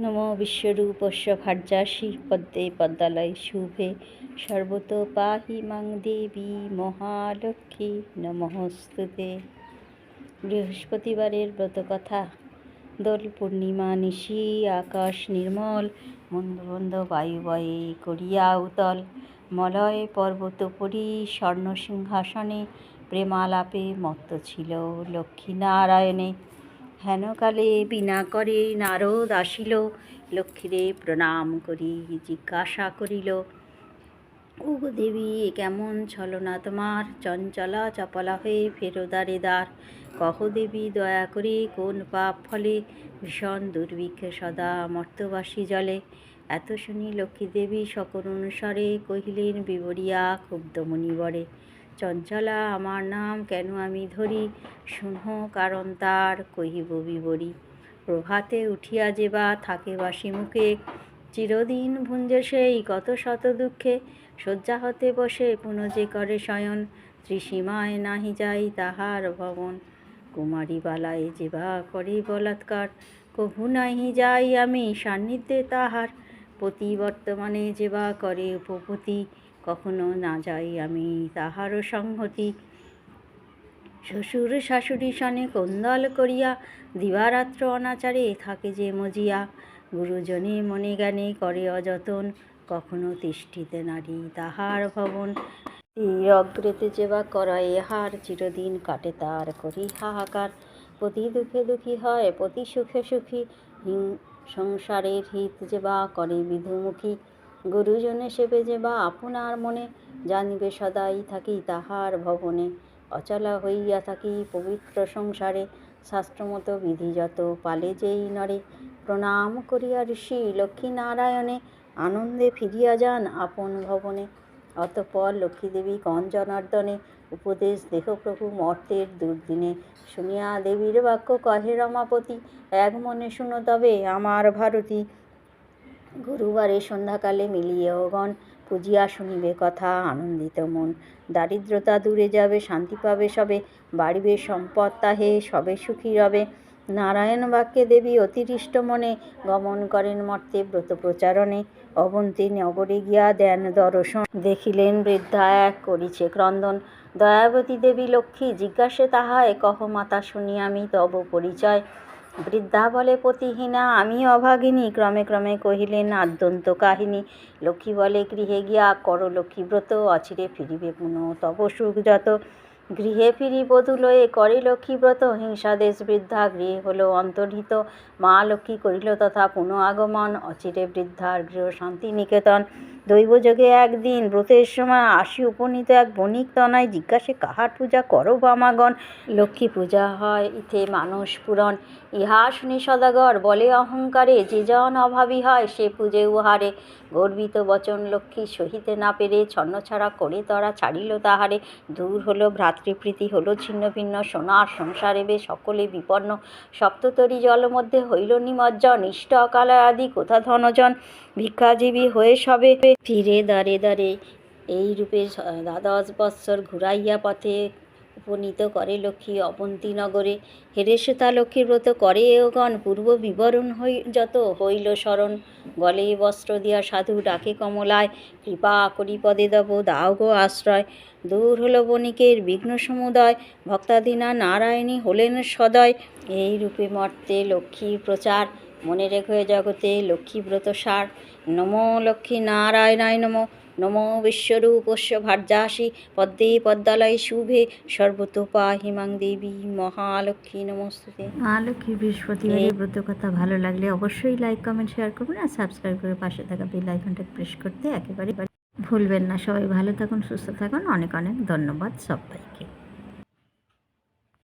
নমো বিশ্বরূপস্য ভার্যাসি পদ্মে পদ্মালয় শুভে। সর্বত পাহি মাং দেবী মহালক্ষ্মী নমস্তুতে। বৃহস্পতিবারের ব্রতকথা। দোল পূর্ণিমা নিশি, আকাশ নির্মল মন্দ মন্দ বায়ু বয়ে করিয়া উতল। মলয় পর্বতোপরি স্বর্ণ সিংহাসনে প্রেমালাপে মত্ত ছিল লক্ষ্মীনারায়ণে। হেনকালে বিনা করে নারদ আসিল, লক্ষ্মীরে প্রণাম করি, জিজ্ঞাসা করিল ওগো দেবী, এ কেমন ছলনা তোমার? চঞ্চলা চপলা হয়ে ফেরো দ্বারে কহ দেবী, দয়া করে কোন পাপ ফলে ভীষণ দুর্ভিক্ষে সদা মর্তবাসী জলে এত শুনি লক্ষ্মী দেবী সকল অনুসারে কহিলেন, বিবরিয়া ক্ষুব্ধ মুনিবরে চঞ্চলা, আমার নাম কেন আমি ধরি? শুনহ, কারণ তার কহিব বিবরি। প্রভাতে উঠিয়া যে বা থাকে বাসি মুখে। চিরদিন ভুঞ্জে সেই কত শত দুঃখে। শয্যা হতে বসে, পুনঃ যে করে শয়ন। ত্রিসীমায় নাহি যাই তাহার ভবন। কুমারী বালায় যে বা করে বলাৎকার। কভু নাহি যাই আমি সান্নিধ্যে তাহার। পতি বর্তমানে যে বা করে উপপতি। কখনো না যাই আমি তাহারও সংহতি। শ্বশুর শাশুড়ি সনে কোন্দল করিয়া দিবারাত্র অনাচারে থাকে যে মজিয়া। গুরুজনে মনে জ্ঞানে করে অযতন, কখনো তিষ্ঠিতে নারী তাহার ভবন। তীর অগ্রেতে যে বা করা এহার চিরদিন কাটে তার করি হাহাকার। প্রতি দুঃখে দুঃখী হয়, প্রতি সুখে সুখী। সংসারের হিত যে বা করে বিধুমুখী। গুরুজনে সেবে যে বা আপনার মনে জানিবে সদাই থাকি তাহার ভবনে। অচলা হইয়া থাকি পবিত্র সংসারে, শাস্ত্রমতো বিধিযত পালে যেই নরে। প্রণাম করিয়া ঋষি লক্ষ্মীনারায়ণে, আনন্দে ফিরিয়া যান আপন ভবনে। অতঃপর লক্ষ্মীদেবী কন জনার্দনে উপদেশ দেহপ্রভু মর্তের দুর্দিনে। শুনিয়া দেবীর বাক্য কহে রমাপতি, এক মনে শুনো তবে আমার ভারতী গুরুবারে সন্ধ্যাকালে মিলিয়ে গণ পুজিয়া শুনিবে কথা, আনন্দিত মন। দারিদ্রতা দূরে যাবে, শান্তি পাবে সবে, বাড়িবে সম্পদ তাহে, সবে সুখী রবে। নারায়ণ বাক্যে দেবী অতিরিষ্ট মনে, গমন করেন মর্তে ব্রত প্রচারণে। অবন্তী নগরে গিয়া দেন দর্শন। দেখিলেন বৃদ্ধা এক করিছে ক্রন্দন। দয়াবতী দেবী লক্ষ্মী, জিজ্ঞাসে তাহায়, কহ মাতা শুনি আমি তব পরিচয়। বৃদ্ধা বলে, পতিহীনা আমি অভাগিনী। ক্রমে ক্রমে কহিলেন, আদ্যন্ত কাহিনী। লক্ষ্মী বলে, গৃহে গিয়া কর লক্ষ্মীব্রত অচিরে ফিরিবে পুনঃ, তব সুখ যত। গৃহে ফিরি বধূ লয়ে করে লক্ষ্মীব্রত হিংসাদেশ বৃদ্ধা, গৃহে হলো অন্তর্হিত। মা লক্ষ্মী করিল তথা পুনঃ আগমন। অচিরে বৃদ্ধার গৃহ শান্তি নিকেতন। দৈবযোগে একদিন ব্রতের সময় আসি উপনীত এক বণিক তনায় জিজ্ঞাসে, কাহার পূজা করো বামাগণ? লক্ষ্মী পূজা হয় ইথে মানস পুরন ইহা শুনি সদাগর, বলে অহংকারে, যে জন অভাবী হয় সে পূজে উহারে। গর্বিত বচন লক্ষ্মী সহিতে না পেরে ছন্নছাড়া করে তরা ছাড়িল তাহারে। দূর হলো ভ্রাতৃপ্রীতি, হলো ছিন্ন ভিন্ন সোনার সংসারে বে সকলে বিপন্ন। সপ্ততরী জল মধ্যে হইল নিমজ্জন, ইষ্ট অকালয় আদি কোথা ধনজন? ভিক্ষাজীবী হয়ে সবে ফিরে দাঁড়ে দাঁড়ে এই রূপে দ্বাদশ বৎসর ঘুরাইয়া পথে উপনীত করে লক্ষ্মী অবন্তীনগরে হেরে সুতা লক্ষ্মীর ব্রত করে এগণ পূর্ব বিবরণ হই যত হইল স্মরণ। গলে বস্ত্র দিয়া সাধু ডাকে কমলায়, কৃপা করি পদে দেব, দাও গো আশ্রয়। দূর হলো বণিকের বিঘ্ন সমুদয়, ভক্তাদিনা নারায়ণী হলেন সদয়। এই রূপে মর্তে লক্ষ্মীর প্রচার মনে রেখে জগতে লক্ষ্মীব্রত সার। নমো লক্ষ্মী নারায়ণায় নমো। নমো বিশ্বরূপস্য ভার্যাসি পদ্মে পদ্মালয় শুভে। সর্বতোপা হিমাং দেবী মহালক্ষ্মী নমস্তুতে। মা লক্ষ্মী বৃহস্পতিবারের ব্রত কথা ভালো লাগলে অবশ্যই লাইক কমেন্ট শেয়ার করবেন আর সাবস্ক্রাইব করে পাশে থাকা বেল আইকনটা প্রেস করতে একেবারে ভুলবেন না। সবাই ভালো থাকুন সুস্থ থাকুন। অনেক অনেক ধন্যবাদ সবাইকে।